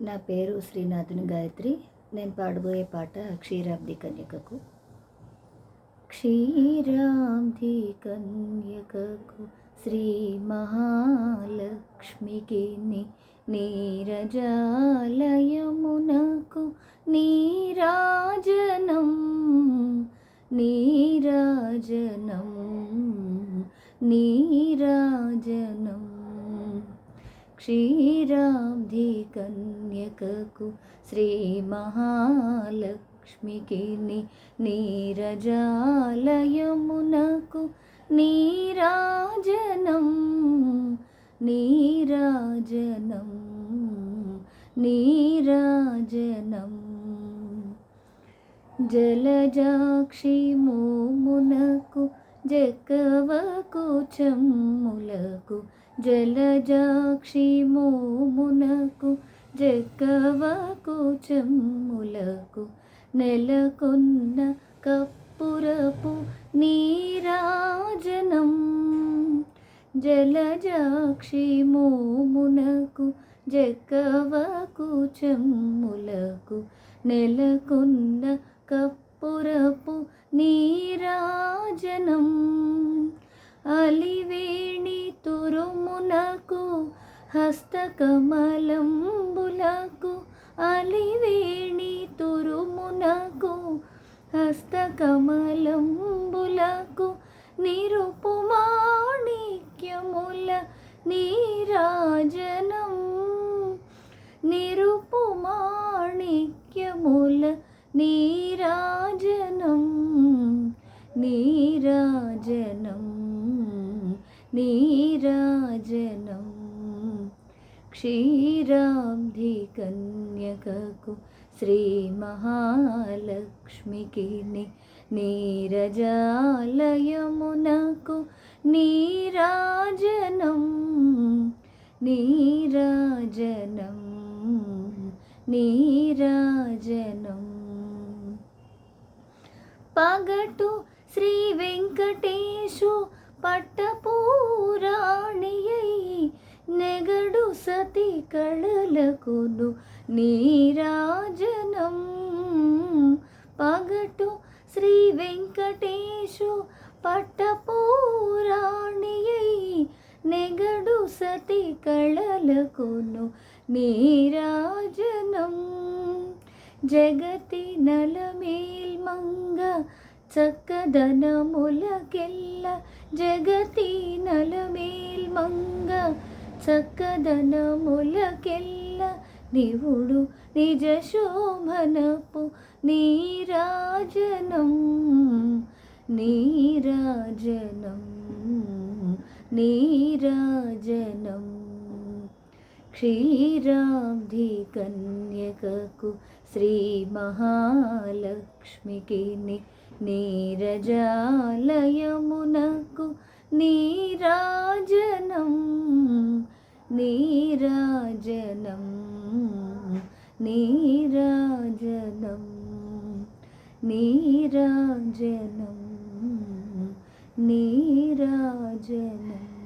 నా పేరు శ్రీనాథుని గాయత్రి. నేను పాడబోయే పాట క్షీరాబ్ది కన్యకకు. క్షీరాబ్ది కన్యకకు శ్రీ మహాలక్ష్మికి ని నీరజాలయమునకు నీరాజనం నీరాజనం నీ క్షీరాబ్ది కన్యకకు శ్రీ మహాలక్ష్మికి నీరజాలయమునకు నీరాజనం నీరాజనం నీరాజనం. జలజాక్షి మోమునకు జకవకు చమ్ములకు జలజాక్షి మోమునకు జక్కవకు చెమ్ములకు నెలకొన్న కప్పురపు నీరాజనం. జలజాక్షి మోమునకు జక్కవకు చెమ్ములకు నెలకొన్న కప్పురపు నీరాజనం. అలివే తురుమునకు హస్తకమలంబులకు అలివేణి తురుమునకు హస్తకమలంబులకు నిరుపుమాణిక్యముల నీరాజనం నిరుపుమాణిక్యముల నీరాజనం నీ క్షీరాబ్ధి కన్యకకు శ్రీ మహాలక్ష్మికి ని నీరజాలయమునకు నీరాజనం నీరాజనం నీరాజనం. పగటు శ్రీ వెంకటేశు పట్టపూరా సతి కళలకును నీరాజనం. పగటు శ్రీ వెంకటేశు పట్టపూరాణియై నెగడు సతి కళలకును నీరాజనం. జగతి నలమేల్మంగ చక్కదనములకెల్ల జగతి చక్కదనములకెల్ల నివుడు నిజ శోభనపు నీరాజనం నీరాజనం నీరాజనం. క్షీరాబ్ధి కన్యకకు శ్రీ మహాలక్ష్మికి నీరజాలయమునకు నీరాజనం. నీరాజనం నీరాజనం నీరాజనం నీరాజనం.